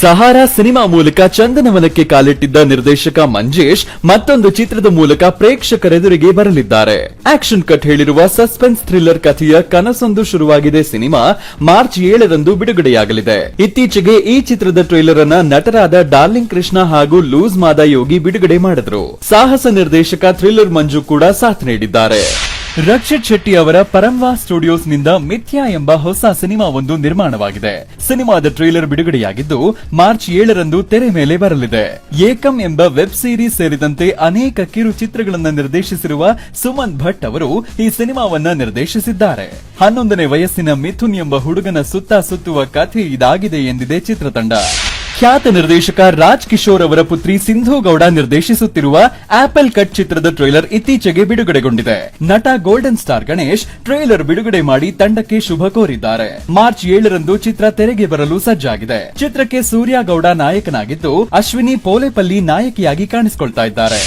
Sahara cinema ಮೂಲಕ ಚಂದನವನಕ್ಕೆ ಕಾಲಿಟ್ಟಿದ್ದ ನಿರ್ದೇಶಕ ಮಂಜೇಶ್ ಮತ್ತೊಂದು ಚಿತ್ರದ ಮೂಲಕ ಪ್ರೇಕ್ಷಕರೆದುರಿಗೆ ಬರಲಿದ್ದಾರೆ. ಆಕ್ಷನ್ ಕಟ್ ಹೇಳಿರುವ ಸಸ್ಪೆನ್ಸ್ ಥ್ರಿಲ್ಲರ್ ಕಥೆಯ ಕನಸೊಂದು ಶುರುವಾಗಿದೆ ಸಿನಿಮಾ ಮಾರ್ಚ್ ಏಳರಂದು ಬಿಡುಗಡೆಯಾಗಲಿದೆ. ಇತ್ತೀಚೆಗೆ ಈ ಚಿತ್ರದ ಟ್ರೇಲರ್ ಅನ್ನ ನಟರಾದ ಡಾರ್ಲಿಂಗ್ ಕೃಷ್ಣ ಹಾಗೂ ಲೂಸ್ ಮಾದ ಯೋಗಿ ಬಿಡುಗಡೆ ಮಾಡಿದ್ರು. ಸಾಹಸ ನಿರ್ದೇಶಕ ಥ್ರಿಲ್ಲರ್ ಮಂಜು ಕೂಡ ಸಾಥ್ ನೀಡಿದ್ದಾರೆ. ರಕ್ಷಿತ್ ಶೆಟ್ಟಿ ಅವರ ಪರಂವಾ ಸ್ಟುಡಿಯೋಸ್ನಿಂದ ಮಿಥ್ಯಾ ಎಂಬ ಹೊಸ ಸಿನಿಮಾ ಒಂದು ನಿರ್ಮಾಣವಾಗಿದೆ. ಸಿನಿಮಾದ ಟ್ರೇಲರ್ ಬಿಡುಗಡೆಯಾಗಿದ್ದು, ಮಾರ್ಚ್ ಏಳರಂದು ತೆರೆ ಮೇಲೆ ಬರಲಿದೆ. ಏಕಂ ಎಂಬ ವೆಬ್ ಸೀರೀಸ್ ಸೇರಿದಂತೆ ಅನೇಕ ಕಿರು ಚಿತ್ರಗಳನ್ನು ನಿರ್ದೇಶಿಸಿರುವ ಸುಮನ್ ಭಟ್ ಅವರು ಈ ಸಿನಿಮಾವನ್ನ ನಿರ್ದೇಶಿಸಿದ್ದಾರೆ. ಹನ್ನೊಂದನೇ ವಯಸ್ಸಿನ ಮಿಥುನ್ ಎಂಬ ಹುಡುಗನ ಸುತ್ತ ಸುತ್ತುವ ಕಥೆ ಇದಾಗಿದೆ ಎಂದಿದೆ ಚಿತ್ರತಂಡ. ಖ್ಯಾತ ನಿರ್ದೇಶಕ ರಾಜ್ ಕಿಶೋರ್ ಅವರ ಪುತ್ರಿ ಸಿಂಧು ಗೌಡ ನಿರ್ದೇಶಿಸುತ್ತಿರುವ ಆಪಲ್ ಕಟ್ ಚಿತ್ರದ ಟ್ರೈಲರ್ ಇತ್ತೀಚೆಗೆ ಬಿಡುಗಡೆಗೊಂಡಿದೆ. ನಟ ಗೋಲ್ಡನ್ ಸ್ಟಾರ್ ಗಣೇಶ್ ಟ್ರೈಲರ್ ಬಿಡುಗಡೆ ಮಾಡಿ ತಂಡಕ್ಕೆ ಶುಭ ಕೋರಿದ್ದಾರೆ. ಮಾರ್ಚ್ ಏಳರಂದು ಚಿತ್ರ ತೆರೆಗೆ ಬರಲು ಸಜ್ಜಾಗಿದೆ. ಚಿತ್ರಕ್ಕೆ ಸೂರ್ಯ ಗೌಡ ನಾಯಕನಾಗಿದ್ದು, ಅಶ್ವಿನಿ ಪೋಲೆಪಲ್ಲಿ ನಾಯಕಿಯಾಗಿ ಕಾಣಿಸಿಕೊಳ್ತಾ ಇದ್ದಾರೆ.